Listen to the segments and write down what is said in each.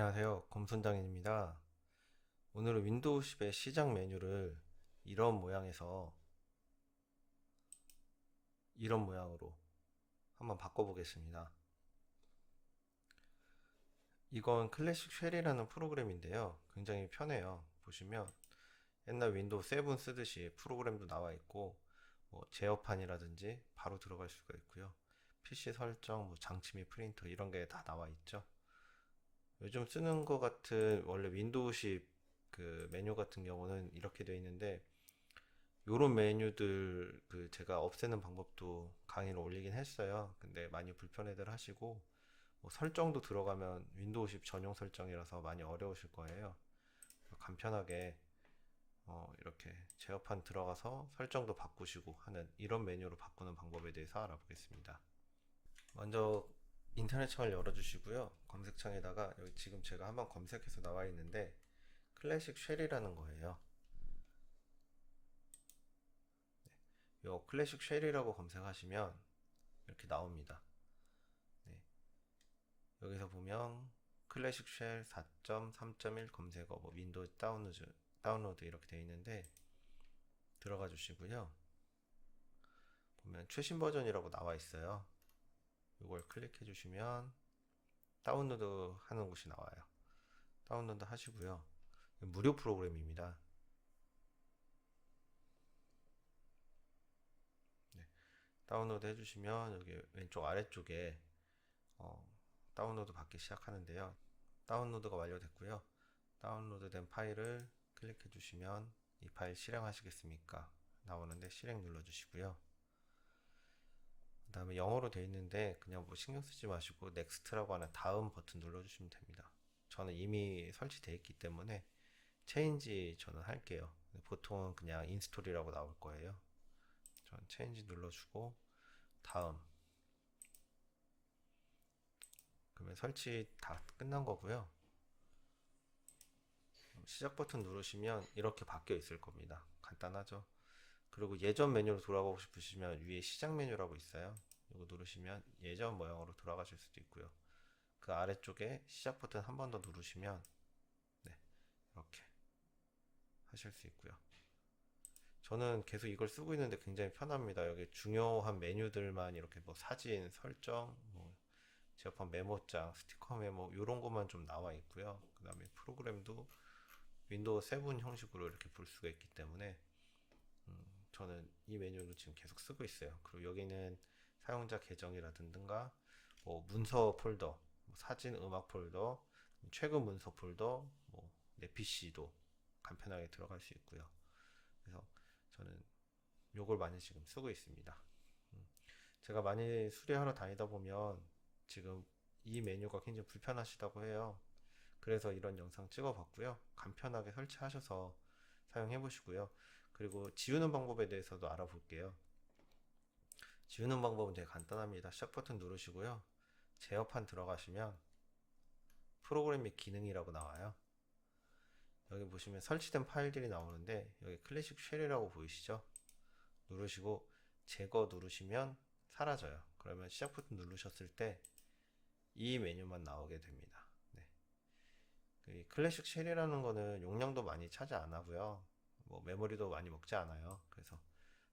안녕하세요. 검선장인입니다. 오늘은 윈도우 10의 시작 메뉴를 이런 모양에서 이런 모양으로 한번 바꿔보겠습니다. 이건 클래식 쉘이라는 프로그램인데요. 굉장히 편해요. 보시면 옛날 윈도우 7 쓰듯이 프로그램도 나와 있고 뭐 제어판이라든지 바로 들어갈 수가 있고요. PC 설정, 뭐 장치 및 프린터 이런 게 다 나와 있죠. 요즘 쓰는 것 같은 원래 윈도우 10그 메뉴 같은 경우는 이렇게 되어 있는데 요런 메뉴들 그 제가 없애는 방법도 강의를 올리긴 했어요. 근데 많이 불편해들 하시고 뭐 설정도 들어가면 윈도우 10 전용 설정이라서 많이 어려우실 거예요. 간편하게 어 이렇게 제어판 들어가서 설정도 바꾸시고 하는 이런 메뉴로 바꾸는 방법에 대해서 알아보겠습니다. 먼저 인터넷 창을 열어주시고요. 검색창에다가 여기 지금 제가 한번 검색해서 나와 있는데 클래식 쉘이라는 거예요. 요 클래식 쉘이라고 검색하시면 이렇게 나옵니다. 네. 여기서 보면 클래식 쉘 4.3.1 검색어 뭐 윈도우 다운로드 다운로드 이렇게 되어 있는데 들어가 주시고요. 보면 최신 버전이라고 나와 있어요. 이걸 클릭해 주시면 다운로드 하는 곳이 나와요. 다운로드 하시고요. 무료 프로그램입니다. 네, 다운로드 해주시면 여기 왼쪽 아래쪽에 어, 다운로드 받기 시작하는데요. 다운로드가 완료됐고요. 다운로드된 파일을 클릭해 주시면 이 파일 실행하시겠습니까? 나오는데 실행 눌러 주시고요. 그 다음에 영어로 되어 있는데 그냥 뭐 신경 쓰지 마시고 넥스트라고 하는 다음 버튼 눌러주시면 됩니다. 저는 이미 설치되어 있기 때문에 체인지 저는 할게요. 보통은 그냥 인스톨이라고 나올 거예요. 전 체인지 눌러주고 다음 그러면 설치 다 끝난 거고요. 시작 버튼 누르시면 이렇게 바뀌어 있을 겁니다. 간단하죠? 그리고 예전 메뉴로 돌아가고 싶으시면 위에 시작 메뉴라고 있어요. 이거 누르시면 예전 모양으로 돌아가실 수도 있고요. 그 아래쪽에 시작 버튼 한 번 더 누르시면 네, 이렇게 하실 수 있고요. 저는 계속 이걸 쓰고 있는데 굉장히 편합니다. 여기 중요한 메뉴들만 이렇게 뭐 사진, 설정, 뭐 제어판 메모장, 스티커 메모 이런 것만 좀 나와 있고요. 그 다음에 프로그램도 윈도우 7 형식으로 이렇게 볼 수가 있기 때문에 음, 저는 이 메뉴를 지금 계속 쓰고 있어요. 그리고 여기는 사용자 계정이라든가 뭐 문서 폴더, 뭐 사진, 음악 폴더, 최근 문서 폴더, 뭐 내 PC도 간편하게 들어갈 수 있고요. 그래서 저는 요걸 많이 지금 쓰고 있습니다. 음, 제가 많이 수리하러 다니다 보면 지금 이 메뉴가 굉장히 불편하시다고 해요. 그래서 이런 영상 찍어봤고요. 간편하게 설치하셔서 사용해 보시고요. 그리고 지우는 방법에 대해서도 알아볼게요. 지우는 방법은 되게 간단합니다. 시작 버튼 누르시고요. 제어판 들어가시면 프로그램 및 기능이라고 나와요. 여기 보시면 설치된 파일들이 나오는데 여기 클래식 쉘이라고 보이시죠? 누르시고 제거 누르시면 사라져요. 그러면 시작 버튼 누르셨을 때 이 메뉴만 나오게 됩니다. 네. 그 클래식 쉘이라는 거는 용량도 많이 차지 안 하고요. 뭐 메모리도 많이 먹지 않아요. 그래서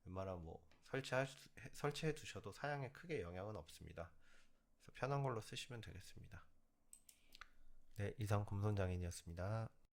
웬만하면 뭐 설치할, 설치해 두셔도 사양에 크게 영향은 없습니다. 그래서 편한 걸로 쓰시면 되겠습니다. 네, 이상 검선장인이었습니다.